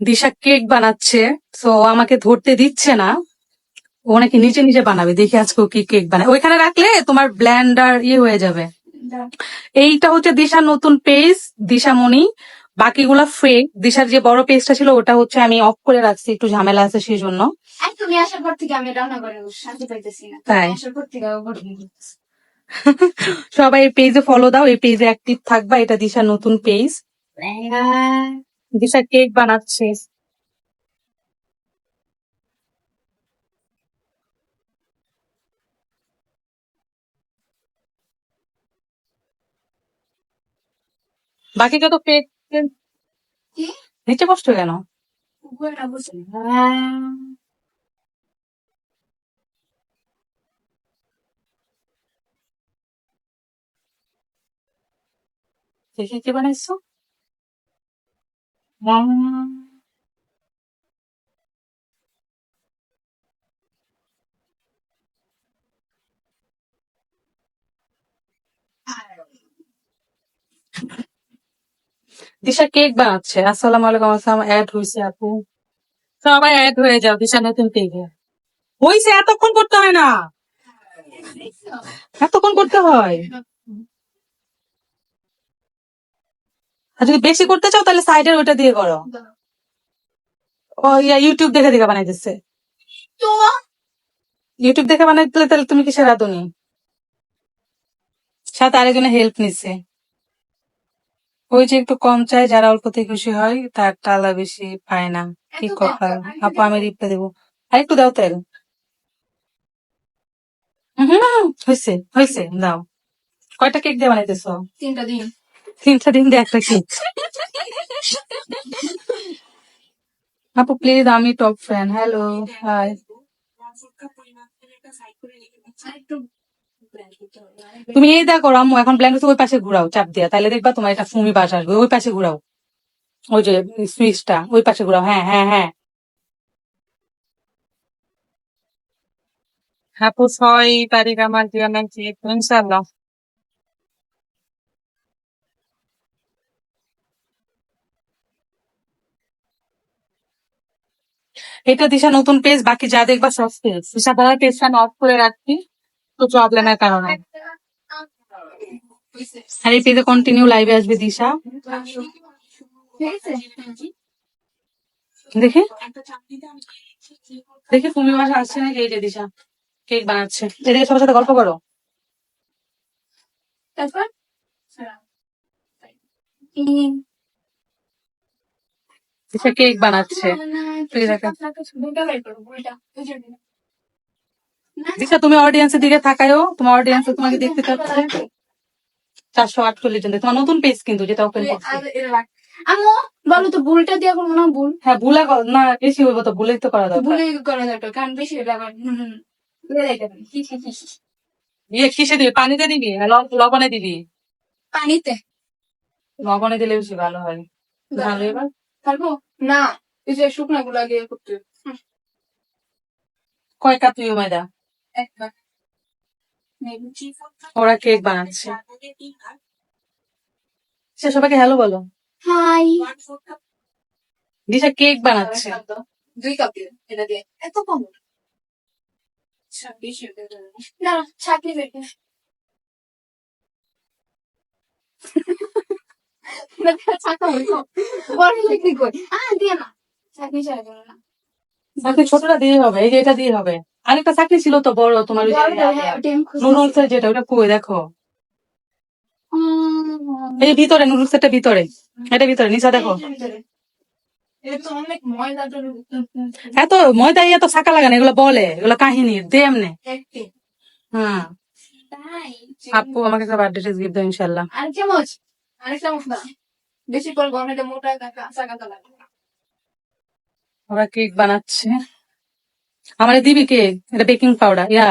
দিশা cake বানাচ্ছে তো আমাকে ধরতে দিচ্ছে না। ও নাকি নিচে নিচে বানাবে দেখি আজকে ও কি কেক বানায়। ওইখানে রাখলে তোমার ব্ল্যান্ডার ইয়ে হয়ে যাবে। এইটা হচ্ছে দিশা নতুন পেজ দিশামণি। বাকিগুলা ফেক দিশার যে বড় পেজটা ছিল ওটা হচ্ছে আমি অফ করে রাখছি একটু ঝামেলা আছে সেই জন্য তুমি আসার পর থেকে আমি রান্না করে শান্তি পাইতেছি না। তাই? আসার পর থেকে সবাই এই পেজে ফলো দাও এই পেজে অ্যাক্টিভ থাকবা এটা দিশার নতুন পেজ দিশা কেক বানাচ্ছে। বাকি যত কেক নিচে কষ্ট কেন? দেখি কি বানাইছো? দিশা কেক বানাচ্ছে। আসসালাম আলাইকুম, আসসালাম। অ্যাড হয়েছে আপু। সবাই অ্যাড হয়ে যাও, দিশা নতুন পেজে হয়েছে এতক্ষণ করতে হয় না। এতক্ষণ করতে হয়। আর যদি বেশি করতে চাও তাহলে সাইডের ওটা দিয়ে করো। ও ইয়া ইউটিউব দেখে দেখে বানাইতেছে তো ইউটিউব দেখে বানাইতে তাহলে তুমি কিসের রাঁধুনি? সাথে আরেকজনে হেল্প নিচ্ছে। ওই যে একটু কম চাই যারা অল্পতে খুশি হয় তার টালা বেশি পায় না। কি কথা? আপু আমি রিপ্লাই দেবো। আর একটু দাও তেল। হুম হয়েছে হয়েছে দাও। কয়টা কেক দিয়ে বানাইতেছো? তিনটা দিন। তিনটা দিন একটা আপু প্লিজ আমি টপ ফ্যান হ্যালো হাই তুমি এই দেখো আম্মু এখন ব্ল্যাঙ্কেট ওই পাশে ঘুরাও, চাপ দিয়া। তাহলে দেখবা তোমার এটা ফুমি বাস আসবে, ওই পাশে ঘুরাও। ওই যে সুইচটা ওই পাশে ঘুরাও। হ্যাঁ হ্যাঁ হ্যাঁ। আপু, ছয় তারিখ আমার জীবনের কেক ইনশাল্লাহ এটা দিশা নতুন পেজ বাকি যা দেখবা সব পেজ দিশা দাদার পেজটা আমি অফ করে রাখছি তো প্রবলেমের কারণে? আর এই পেজে কন্টিনিউ লাইভে আসবে দিশা? দেখে। দেখে তুমি মাসে আসছে নাকি এই যে দিশা কেক বানাচ্ছে। এদিকে সবার সাথে গল্প করো। তারপর? দিশা কেক বানাচ্ছে। দিশা তুমি অডিয়েন্সের দিকে তাকায়ও তোমার অডিয়েন্স তোমাকে দেখতে চাচ্ছে চারশো আটচল্লিশ জন তোমার নতুন পেজ কিন্তু যেটা ওপেন করছে বলো তো দিয়ে হ্যাঁ ভুলে না বেশি হইব তো ভুলে তো করা দরকার। বুলে করা দরকার কারণ বেশি হলে আবার হুম, হুম, ভুলে যাইতে পারে। হি, হি, হি, হি। ইয়ে কিসে দিবি? পানিতে দিবি? লবণে দিবি? পানিতে। লবণে দিলে বেশি ভালো হয়। ভালো এবার? পারব? না। এই যে শুকনা গুলা গিয়ে করতে। কয় কাপ তুই ময়দা। একবার। ওরা কেক বানাচ্ছে। সে সবাইকে হ্যালো বলো। হাই দিশা কেক বানাচ্ছে। দুই কাপ দিয়ে এটা দিয়ে। এত কম। ছাব্বিশ না ছাকনি বের কর। না, ছাকা। বড় লিখি কই আ দিয়ে না। ছাড়া না। চাকরি ছোটটা দিয়ে হবে এই যে এটা দিয়ে হবে। আরেকটা চাকরি ছিল তো বড় তোমার ওই। নুডলস এর যেটা ওটা কই দেখো। এই ভিতরে নুডলস এর ভিতরে। এটা ভিতরে নিচা দেখো। এত ময়দা এত ছাকা লাগানো এগুলো বলে এগুলো কাহিনী দে এমনি হ্যাঁ। আপু আমাকে বার্থডে টেস গিফট দাও ইনশাল্লাহ। আর চামচ আরেক চামচ না বেশি পর গরমে মোটা লাগে। ওরা কেক বানাচ্ছে। আমার দিবি কেক এটা baking powder yeah.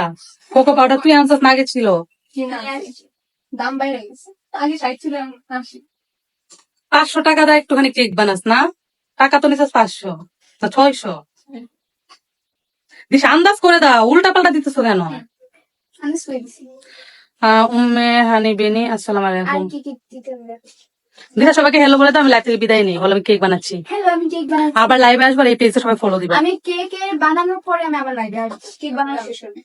Cocoa powder তুই আনসার না? ছিল। দাম বাইরে গেছে। আগে ষাট ছিল পাঁচশো টাকা দা একটুখানি কেক বানাস না? টাকা তো নিছিস পাঁচশো না ছয়শো? দিস আন্দাজ করে দাও উল্টা পাল্টা দিতেছো কেন? উম্মে হানি বেনি আসসালাম আলাইকুম। দিশা সবাইকে হ্যালো বলে তো আমি লাইভ থেকে বিদায় নেই। বলে আমি কেক বানাচ্ছি। হ্যালো আমি কেক বানাচ্ছি। আবার লাইভে আসবার এই পেজে সবাই ফলো দিবা। আমি কেকের বানানোর পরে আমি আবার লাইভে কেক বানানো শেষ হবে